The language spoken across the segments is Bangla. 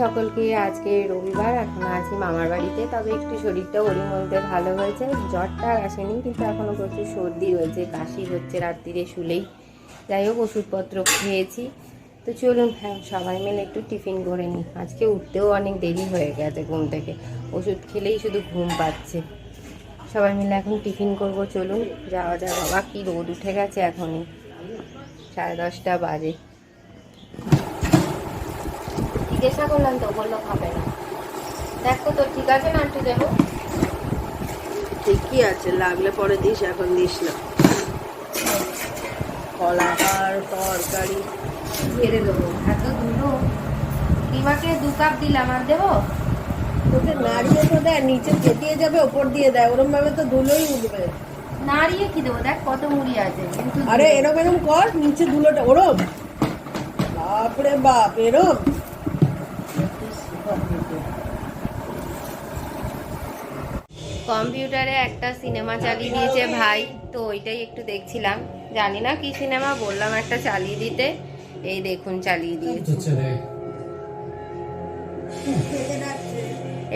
সকলকে আজকে রবিবার, এখন আছি মামার বাড়িতে, তবে একটু শরীরটা ওরই মধ্যে ভালো হয়েছে। জ্বরটা আসেনি, কিন্তু এখনও প্রচুর সর্দি হয়েছে কাশি হচ্ছে রাত্রিরে শুলেই। যাই হোক, ওষুধপত্র খেয়েছি। তো চলুন হ্যাঁ সবাই মিলে একটু টিফিন করে নিই। আজকে উঠতেও অনেক দেরি হয়ে গেছে ঘুম থেকে। ওষুধ খেলেই শুধু ঘুম পাচ্ছে। সবাই মিলে এখন টিফিন করব, চলুন। যাওয়া যাক, বাবা, কি রোদ উঠে গেছে এখনই। সাড়ে দশটা বাজে। জিজ্ঞাসা করলাম তো বলল খাবে না। দেখো তো ঠিক আছে না একটু দেবো ঠিকই আছে লাগলে পরে দিস এখন দিস না। কলার তরকারি। ছেড়ে দেবো। এত ধুলো। কিমাকে দু কাপ দিলাম আর দেবো? তোকে নাড়িয়ে তো দেয় নিচে চেটিয়ে যাবে ওপর দিয়ে দেয়। ওরম ভাবে তো ধুলোই উঠবে। নাড়িয়ে কি দেবো? দেখ কত মুড়ি আছে। কিন্তু আরে এরম এরম কর নিচে ধুলোটা ওরম। বাপরে বাপ এরম। কম্পিউটারে একটা সিনেমা চালিয়ে দিয়েছে ভাই, তো ওইটাই একটু দেখছিলাম। জানি না কি সিনেমা, বললাম একটা চালিয়ে দিতে। এই দেখুন, চালিয়ে দিয়েছে।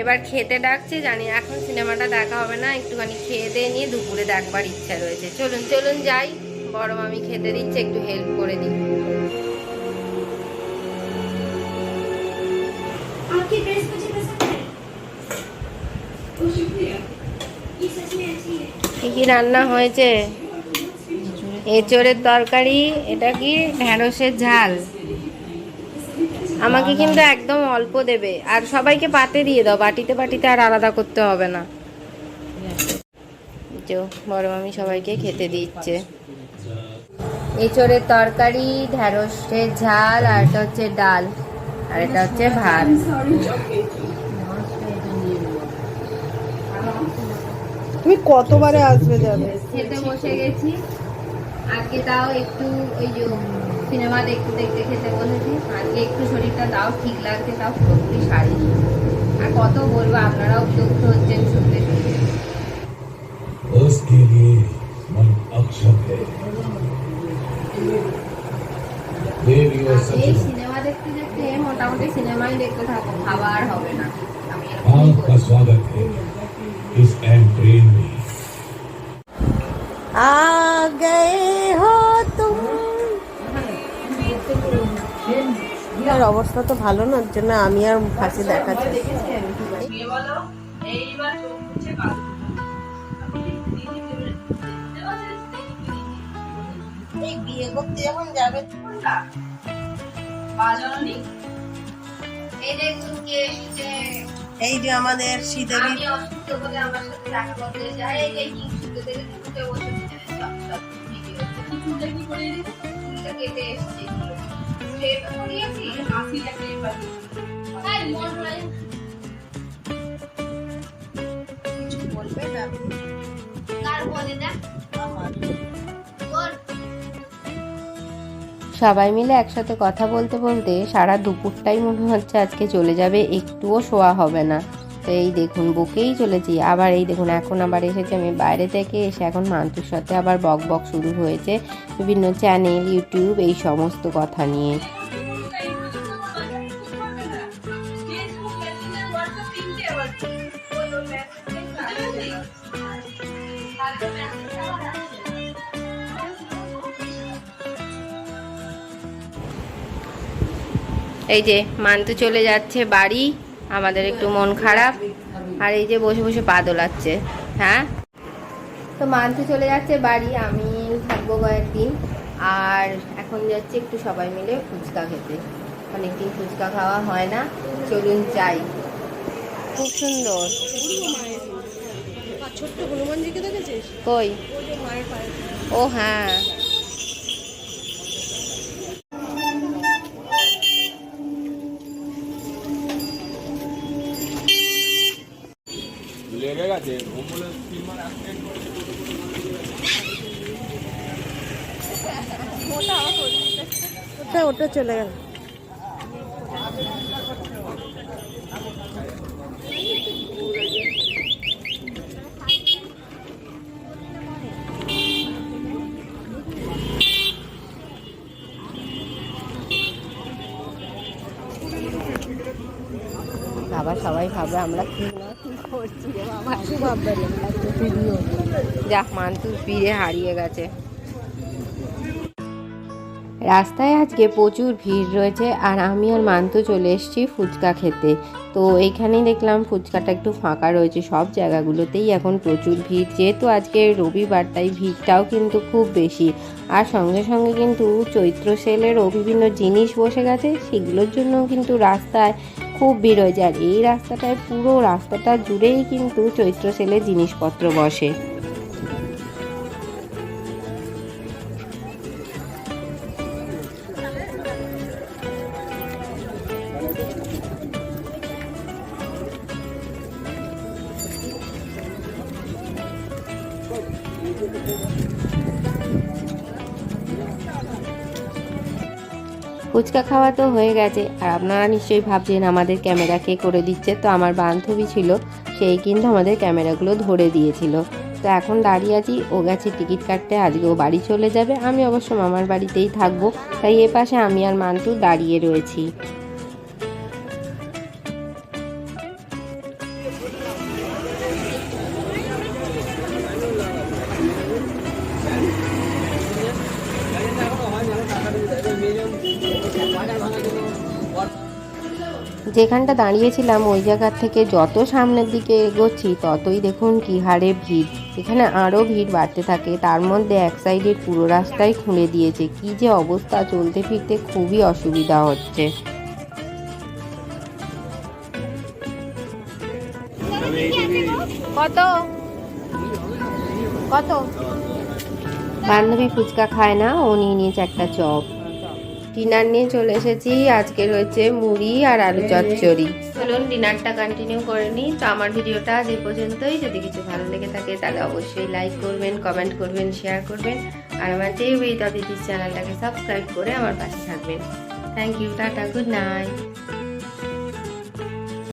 এবার খেতে ডাকছে, জানি এখন সিনেমাটা দেখা হবে না, একটুখানি খেয়ে দিয়ে নিয়ে দুপুরে দেখবার ইচ্ছা রয়েছে। চলুন চলুন যাই, বড় মামি খেতে দিচ্ছে, একটু হেল্প করে দিই। কি কি রান্না হয়েছে? এঁচড়ের তরকারি এটা কি? ঢ্যাঁড়সের ঝাল। আমাকে কিন্তু একদম অল্প দেবে। আর সবাইকে পাতে দিয়ে দাও বাটিতে বাটিতে আর আলাদা করতে হবে না। বড় মামি সবাইকে খেতে দিচ্ছে। এঁচড়ের তরকারি ঢ্যাঁড়সের ঝাল আর এটা হচ্ছে ডাল আর এটা হচ্ছে ভাত। তুমি কতবারে আসবে যাবে খেতে বসে গেছি আজকে তাও একটু ওই যে সিনেমা দেখতে দেখতে খেতে বসেছি আজকে একটু শরীরটা তাও ঠিক লাগছে তাও পুরোপুরি সারিনি আর কত বলবো আপনারাও বিরক্ত হচ্ছেন শুনতে শুনতে उसके लिए मन अक्षम है देवी और আর এই सचिव সিনেমা দেখতে দেখতে মোটামুটি সিনেমাই দেখতে থাকো খাবার হবে না আমি এরকমই आपका করি। स्वागत है इस एम ट्रेन में আ গয়ে হো তুম আর অবস্থা তো ভালো না ওর জন্য আমি আর ফাঁসি দেখাচ্ছি এই বিয়ে করতে যখন যাবে এই দেখুন কে এসেছে এই যে আমাদের শ্রীদেবী। কিছু বলবে না? কার বলে দেখ। আমার। সবাই মিলে একসাথে কথা বলতে বলতে সারা দুপুরটাই মনে হচ্ছে আজকে চলে যাবে, একটুও শোয়া হবে না। তো এই দেখুন, বুকেই চলেছি। আবার এই দেখুন, এখন আবার এসেছে আমি বাইরে থেকে এসে এখন মান্তুর সাথে আবার বক বক শুরু হয়েছে। বিভিন্ন চ্যানেল ইউটিউব এই সমস্ত কথা নিয়ে। এই যে মান্তু চলে যাচ্ছে বাড়ি আমাদের একটু মন খারাপ আর এই যে বসে বসে পা দোলাচ্ছে হ্যাঁ? তো মান্তু চলে যাচ্ছে বাড়ি আমি থাকব কয়েকদিন আর এখন যাচ্ছে একটু সবাই মিলে ফুচকা খেতে। অনেকদিন ফুচকা খাওয়া হয় না চলুন যাই। খুব সুন্দর। ছোট্ট হনুমানজিকে দেখেছিস? কই? ও হ্যাঁ। ওটা ওটা চলে গেল। সবাই ভাবে আমরা কি না কি করছি বাবা ভাববে না। একটা ভিডিও যাক মান্তু ফিরে হারিয়ে গেছে। রাস্তায় আজকে প্রচুর ভিড় রয়েছে আর আমি আর মান্তু চলে এসেছি ফুচকা খেতে। তো এইখানেই দেখলাম ফুচকাটা একটু ফাঁকা রয়েছে সব জায়গাগুলোতেই এখন প্রচুর ভিড়। যেহেতু আজকে রবিবার, তাই ভিড়টাও কিন্তু খুব বেশি। আর সঙ্গে সঙ্গে কিন্তু চৈত্র সেলেরও বিভিন্ন জিনিস বসে গেছে, সেগুলোর জন্য কিন্তু রাস্তায় খুব ভিড় হয়ে যায় আর এই রাস্তাটায় পুরো রাস্তাটা জুড়েই কিন্তু চৈত্র সেলের জিনিসপত্র বসে। ফুচকা খাওয়া তো হয়ে গেছে, আর আপনারা নিশ্চয়ই ভাবছেন আমাদের ক্যামেরা কে করে দিচ্ছে। তো আমার বান্ধবী ছিল, সেই কিন্তু আমাদের ক্যামেরাগুলো ধরে দিয়েছিল। তো এখন দাঁড়িয়ে আছি, ও গেছে টিকিট কাটতে, আজকে ও বাড়ি চলে যাবে। আমি অবশ্য মামার বাড়িতেই থাকব, তাই এ পাশে আমি আর মান্টু দাঁড়িয়ে রয়েছি। যেখানটা দাঁড়িয়েছিলাম, ওই জায়গার থেকে যত সামনের দিকে এগোচ্ছি, ততই দেখুন কি হারে ভিড়। এখানে আরও ভিড় বাড়তে থাকে, তার মধ্যে এক সাইডের পুরো রাস্তাই খুঁড়ে দিয়েছে। কি যে অবস্থা, চলতে ফিরতে খুবই অসুবিধা হচ্ছে। কত? কত? বান্ধবী ফুচকা খায় না, ও নিয়ে নিয়েছে একটা চপ। ডিনার নিয়ে চলে এসেছি। আজকে রয়েছে মুড়ি আর আলু চচ্চড়ি। চলুন ডিনারটা কন্টিনিউ করে নিই। তো আমার ভিডিওটা আজ এই পর্যন্তই। যদি কিছু ভালো লেগে থাকে, তাহলে অবশ্যই লাইক করবেন কমেন্ট করবেন শেয়ার করবেন। আর আমার উইথ অদিতির চ্যানেলটাকে সাবস্ক্রাইব করে আমার পাশে থাকবেন। Thank you tata good night